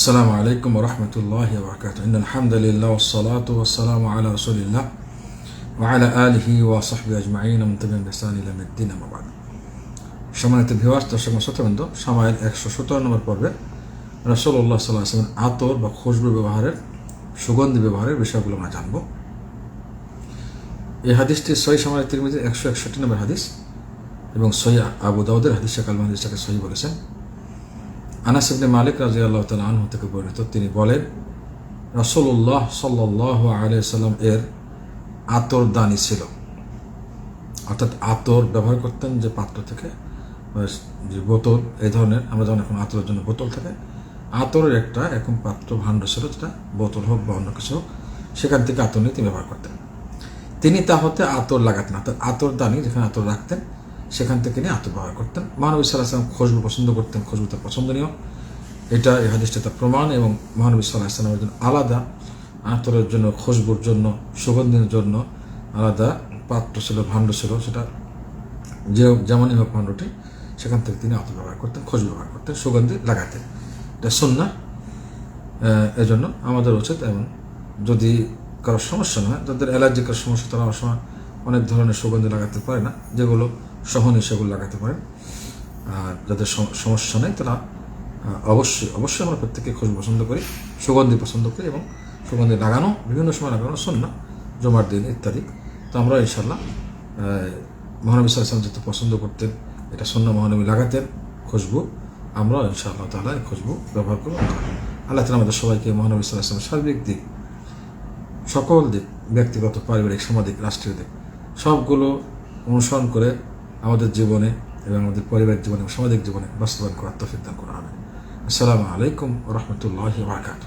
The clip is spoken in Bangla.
আসসালামু আলাইকুম রহমতুল্লাহ বরকাত আলহামদুলিল্লাহ ওসলাত ওসালাম আলা রসুলিল্লাহ ওয়ালা আলহি ওয়াসহবি আজমাইন আমতবিন বেসানিলামদ্দিন আমাবাদ সম্মানিত ভিওয়ার্স দর্শক শ্রোতাবৃন্দ, সামায়ের একশো সতেরো নম্বর পর্বে রসল্লাহ সাল্লাহ আসলামের আতর বা খুশবু ব্যবহারের, সুগন্ধি ব্যবহারের বিষয়গুলো আমরা জানব। এই হাদিসটি সই সামায়ের তিরমিজির একশো একষট্টি নম্বর হাদিস এবং সৈয়া আবু দাউদের হাদিস শাকাল হাদিসটাকে সহি বলেছেন। আনাস মালিক রাজি আল্লাহ তালা আনহু থেকে বর্ণিত, তিনি বলেন রসল্লাহ সাল্লাহ আলিয়া সাল্লাম এর আতর দানি ছিল। অর্থাৎ আতর ব্যবহার করতেন যে পাত্র থেকে যে বোতল, এই ধরনের, আমরা যেমন এখন আতরের জন্য বোতল থাকে। আতরের একটা এখন পাত্র ভাণ্ড ছিল, যেটা বোতল হোক বা অন্য কিছু হোক, সেখান থেকে আতর নিয়ে তিনি ব্যবহার করতেন। তিনি তা হতে আতর লাগাতেন, অর্থাৎ আতর দানি যেখানে আতর রাখতেন সেখান থেকে নিয়ে আতর ব্যবহার করতেন মহানবী সাল্লাহ আসলাম খুশবু পছন্দ করতেন খুশবু তার পছন্দনীয় এটা এই হাদিসটা তার প্রমাণ এবং মহানবী সাল্লাহ আসলামের জন্য আলাদা। আতরের জন্য, খুশবুর জন্য, সুগন্ধির জন্য আলাদা, পাত্র ছিল, ভাণ্ড ছিল, সেটা যে যেমনই হোক ভাণ্ডটি, সেখান থেকে তিনি আতর করতেন, খোঁজ ব্যবহার করতেন, সুগন্ধি লাগাতেন। এটা সন্না এজন্য আমাদের উচিত এবং যদি কারোর সমস্যা নয় যাদের অ্যালার্জিকের সমস্যা, তারা অনেক সময় অনেক ধরনের সুগন্ধি লাগাতে পারে না, যেগুলো সহনীয় সেগুলো লাগাতে পারেন। আর যাদের সমস্যা নেই তারা অবশ্যই অবশ্যই আমরা প্রত্যেককে খোঁজ পছন্দ করি, সুগন্ধি পছন্দ করি এবং সুগন্ধি লাগানো, বিভিন্ন সময় লাগানো সন্না জমার দিন ইত্যাদি তো আমরা ইনশাল্লাহ মহানবী সাল্লাম যেহেতু পছন্দ করতেন, এটা সন্না মহানবী লাগাতেন খুশবু আমরা ইনশাআল্লাহ তালা এই খুশবু ব্যবহার করব। আল্লাহ তালা আমাদের সবাইকে মহানবী সাল্লাহামের সার্বিক দিক, সকল দিক, ব্যক্তিগত, পারিবারিক, সামাজিক, রাষ্ট্রীয় দিক, সবগুলো অনুসরণ করে আমাদের জীবনে এবং আমাদের পারিবারিক জীবনে সামাজিক জীবনে বাস্তবায়ন করার তফিক দান করা হবে। আসসালামু আলাইকুম রহমতুল্লাহ বারকাত